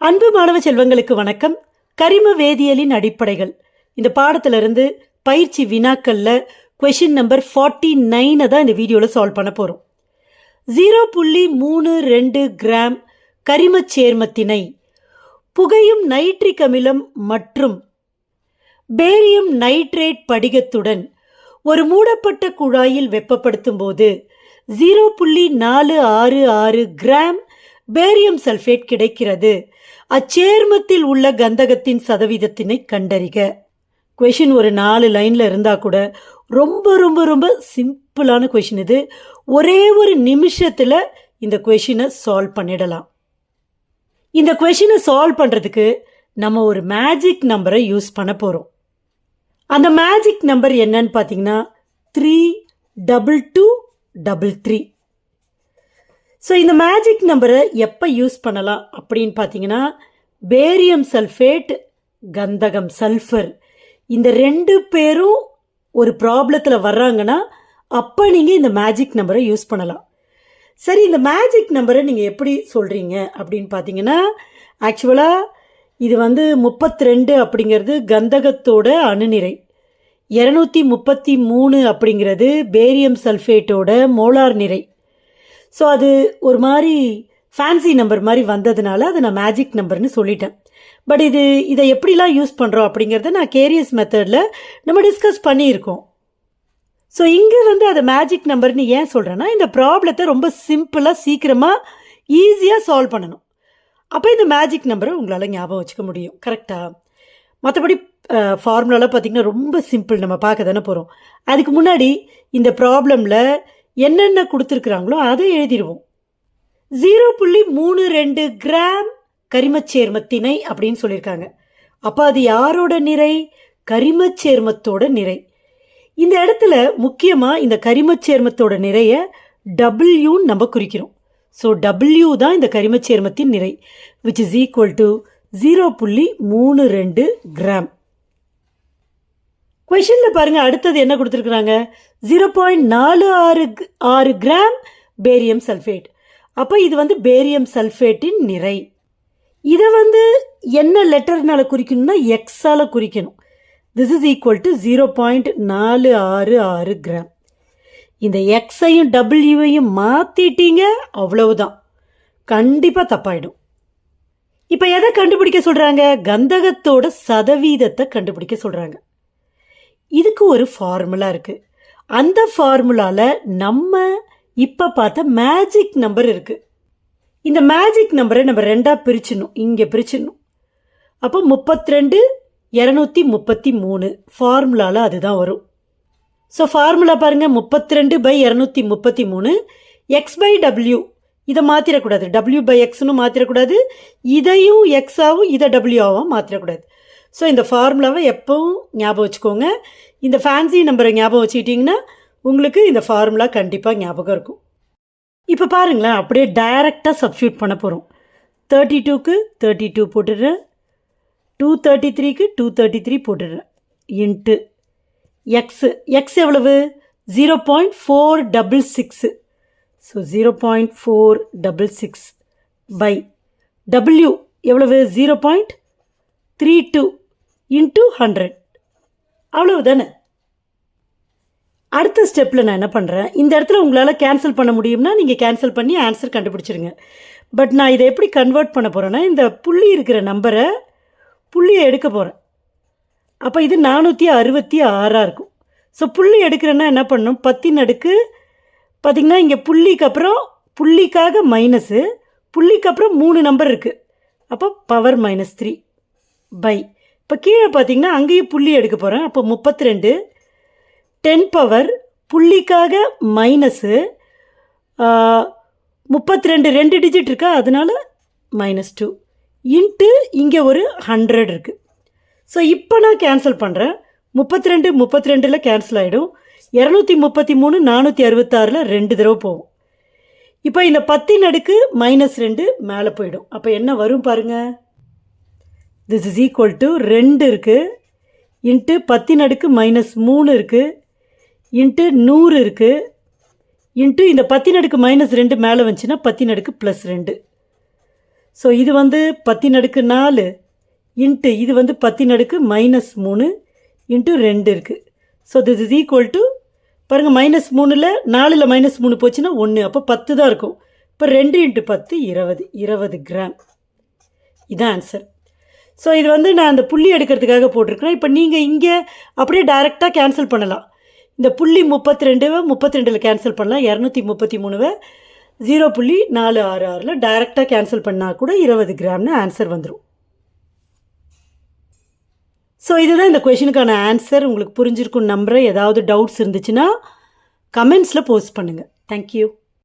அன்பு மாணவ செல்வங்களுக்கு வணக்கம். கரிம வேதியியலின் அடிப்படைகள். இந்த பாடத்திலிருந்து பயிற்சி வினாக்களில் கொஷின் நம்பர் ஃபார்ட்டி நைனை தான் இந்த வீடியோவில் சால்வ் பண்ண போகிறோம் ஜீரோ புள்ளி மூணு ரெண்டு கிராம் கரிமச் சேர்மத்தினை புகையும் நைட்ரிக் அமிலம் மற்றும் பேரியம் நைட்ரேட் படிகத்துடன் ஒரு மூடப்பட்ட குழாயில் வெப்பப்படுத்தும் போது ஜீரோ புள்ளி நாலு ஆறு ஆறு கிராம் பேரியம் சல்ஃபேட் கிடைக்கிறது. அச்சேர்மத்தில் உள்ள கந்தகத்தின் சதவீதத்தினை கண்டறிக. கொஷின் ஒரு நாலு லைனில் இருந்தால் கூட ரொம்ப ரொம்ப ரொம்ப சிம்பிளான கொஷின் இது. ஒரே ஒரு நிமிஷத்தில் இந்த கொஷினை சால்வ் பண்ணிடலாம். இந்த கொஷினை சால்வ் பண்ணுறதுக்கு நம்ம ஒரு மேஜிக் நம்பரை யூஸ் பண்ண போகிறோம் அந்த மேஜிக் நம்பர் என்னன்னு பார்த்தீங்கன்னா three double two double three so இந்த மேஜிக் நம்பரை எப்போ யூஸ் பண்ணலாம் அப்படின்னு பார்த்தீங்கன்னா பேரியம் சல்ஃபேட் கந்தகம் சல்ஃபர் இந்த ரெண்டு பேரும் ஒரு ப்ராப்ளத்தில் வர்றாங்கன்னா அப்போ நீங்கள் இந்த மேஜிக் நம்பரை யூஸ் பண்ணலாம். சரி இந்த மேஜிக் நம்பரை நீங்கள் எப்படி சொல்கிறீங்க அப்படின்னு பார்த்தீங்கன்னா ஆக்சுவலாக இது வந்து முப்பத்தி ரெண்டு அப்படிங்கிறது கந்தகத்தோட அணுநிறை. இரநூத்தி முப்பத்தி மூணு அப்படிங்கிறது பேரியம் சல்ஃபேட்டோட மோலார் நிறை. ஸோ அது ஒரு மாதிரி ஃபேன்சி நம்பர் மாதிரி வந்ததுனால அதை நான் மேஜிக் நம்பர்னு சொல்லிட்டேன். பட் இது இதை எப்படிலாம் யூஸ் பண்ணுறோம் அப்படிங்கிறத நான் கேரியஸ் மெத்தடில் நம்ம டிஸ்கஸ் பண்ணியிருக்கோம். ஸோ இங்கே வந்து அதை மேஜிக் நம்பர்னு ஏன் சொல்கிறேன்னா இந்த ப்ராப்ளத்தை ரொம்ப சிம்பிளாக சீக்கிரமாக ஈஸியாக சால்வ் பண்ணணும். அப்போ இந்த மேஜிக் நம்பரை உங்களால் ஞாபகம் வச்சுக்க முடியும். கரெக்டாக மற்றபடி ஃபார்முலாலாம் பார்த்திங்கன்னா ரொம்ப சிம்பிள் நம்ம பார்க்க தானே போகிறோம் அதுக்கு முன்னாடி இந்த ப்ராப்ளமில் என்னென்ன கொடுத்துருக்குறாங்களோ அதை எழுதிடுவோம். ஜீரோ புள்ளி மூணு ரெண்டு கிராம் கரிமச் சேர்மத்தினை அப்படின்னு சொல்லியிருக்காங்க. அப்போ அது யாரோட நிறை? கரிமச் சேர்மத்தோட நிறை. இந்த இடத்துல முக்கியமாக இந்த கரிமச் சேர்மத்தோட நிறைய டபிள்யூன்னு நம்ம குறிக்கிறோம். ஸோ டபிள்யூ தான் இந்த கரிமச் சேர்மத்தின் நிறை which is equal to zero புள்ளி மூணு ரெண்டு கிராம். கொஷனில் பாருங்கள் அடுத்தது என்ன கொடுத்துருக்குறாங்க? ஜீரோ பாயிண்ட் நாலு ஆறு ஆறு கிராம் பேரியம் சல்ஃபேட் அப்போ இது வந்து பேரியம் சல்ஃபேட்டின் நிறை. இதை வந்து என்ன லெட்டர்னால குறிக்கணும்னா எக்ஸால் குறிக்கணும். This is equal to zero point நாலு ஆறு ஆறு கிராம். இந்த எக்ஸையும் டபிள்யூவையும் மாற்றிட்டீங்க அவ்வளவுதான். கண்டிப்பாக தப்பாயிடும். இப்போ எதை கண்டுபிடிக்க சொல்கிறாங்க கந்தகத்தோட சதவீதத்தை கண்டுபிடிக்க சொல்கிறாங்க இதுக்கு ஒரு ஃபார்முலா இருக்குது அந்த ஃபார்முலாவில் நம்ம இப்போ பார்த்த மேஜிக் நம்பர் இருக்குது இந்த மேஜிக் நம்பரை நம்ம ரெண்டாக பிரிச்சிடணும். இங்கே பிரிச்சிடணும். அப்போ முப்பத்தி ரெண்டு இரநூத்தி முப்பத்தி மூணு ஃபார்முலாவில் அதுதான் வரும். ஸோ ஃபார்முலா பாருங்கள் முப்பத்தி ரெண்டு பை இரநூத்தி முப்பத்தி மூணு எக்ஸ் பை டபிள்யூ இதை மாற்றிடக்கூடாது டபிள்யூ பை எக்ஸ்னு மாற்றிடக்கூடாது இதையும் எக்ஸாவும் இதை டபிள்யூவாகவும் மாற்றிடக்கூடாது ஸோ இந்த ஃபார்முலாவை எப்பவும் ஞாபகம் வச்சுக்கோங்க. இந்த ஃபேன்சி நம்பரை ஞாபகம் வச்சுக்கிட்டிங்கன்னா உங்களுக்கு இந்த ஃபார்முலா கண்டிப்பாக ஞாபகம் இருக்கும். இப்போ பாருங்களேன் அப்படியே டைரெக்டாக சப்ஸ்டியூட் பண்ண போகிறோம் தேர்ட்டி டூக்கு தேர்ட்டி டூ போட்டுடுறேன். டூ தேர்ட்டி த்ரீக்கு டூ தேர்ட்டி த்ரீ போட்டுடுறேன். இன்ட்டு எக்ஸு எக்ஸ் எவ்வளவு? Zero point four double six so zero point four double six by W எவ்வளவு? Zero point three two into hundred. அவ்வளவு தானே அடுத்த ஸ்டெப்பில் நான் என்ன பண்ணுறேன் இந்த இடத்துல உங்களால் கேன்சல் பண்ண முடியும்னா நீங்கள் கேன்சல் பண்ணி ஆன்சர் கண்டுபிடிச்சிருங்க. பட் நான் இதை எப்படி கன்வெர்ட் பண்ண போகிறேன்னா இந்த புள்ளி இருக்கிற நம்பரை புள்ளியை எடுக்க போகிறேன் அப்போ இது நானூற்றி அறுபத்தி ஆறாக இருக்கும். ஸோ புள்ளி எடுக்கிறேன்னா என்ன பண்ணணும் பத்தின் அடுக்கு பார்த்திங்கன்னா இங்கே புள்ளிக்கு அப்புறம் புள்ளிக்காக மைனஸு புள்ளிக்கு அப்புறம் மூணு நம்பர் இருக்குது அப்போ பவர் மைனஸ் த்ரீ பை இப்போ கீழே பார்த்தீங்கன்னா அங்கேயும் புள்ளி எடுக்க போகிறேன் அப்போ முப்பத்தி ரெண்டு டென் பவர் புள்ளிக்காக மைனஸு முப்பத்தி ரெண்டு ரெண்டு டிஜிட் இருக்கா? அதனால் மைனஸ் டூ இன்ட்டு இங்கே ஒரு ஹண்ட்ரட் இருக்குது ஸோ இப்போ நான் கேன்சல் பண்ணுறேன் முப்பத்தி ரெண்டு முப்பத்தி ரெண்டில் கேன்சல் ஆகிடும் இரநூத்தி முப்பத்தி மூணு நானூற்றி அறுபத்தாறில் ரெண்டு தடவை போகும். இப்போ இந்த பத்தின் அடுக்கு மைனஸ் ரெண்டு மேலே போயிடும். அப்போ என்ன வரும் பாருங்கள் திஸ் இஸ் ஈக்குவல் டு ரெண்டு இருக்குது இன்ட்டு பத்தின் அடுக்கு மைனஸ் மூணு இருக்குது இன்ட்டு நூறு இருக்குது இன்ட்டு இந்த பத்தின் அடுக்கு மைனஸ் ரெண்டு மேலே வந்துச்சுன்னா பத்தின் அடுக்கு ப்ளஸ் ரெண்டு. ஸோ இது வந்து பத்தின் அடுக்கு நாலு. இன்ட்டு இது வந்து பத்தின் அடுக்கு மைனஸ் மூணு. இன்ட்டு ரெண்டு இருக்குது so this is equal to பாருங்கள் மைனஸ் மூணில் நாலில் மைனஸ் மூணு போச்சுன்னா ஒன்று அப்போ பத்து தான் இருக்கும். இப்போ ரெண்டு இன்ட்டு பத்து இருபது. இருபது கிராம் இதான் ஆன்சர் ஸோ இது வந்து நான் அந்த புள்ளி எடுக்கிறதுக்காக போட்டிருக்கிறேன். இப்போ நீங்கள் இங்கே அப்படியே டைரெக்டாக கேன்சல் பண்ணலாம். இந்த புள்ளி முப்பத்தி ரெண்டுவை முப்பத்தி ரெண்டில் கேன்சல் பண்ணலாம். இரநூத்தி முப்பத்தி மூணுவை ஜீரோ புள்ளி நாலு ஆறு ஆறில் டைரெக்டாக கேன்சல் பண்ணால் கூட இருபது கிராம்னு ஆன்சர் வந்துடும் ஸோ இதுதான் இந்த கொஷினுக்கான ஆன்சர் உங்களுக்கு புரிஞ்சிருக்கும் நம்புகிறேன் ஏதாவது டவுட்ஸ் இருந்துச்சுன்னா கமெண்ட்ஸில் போஸ்ட் பண்ணுங்கள் தேங்க்யூ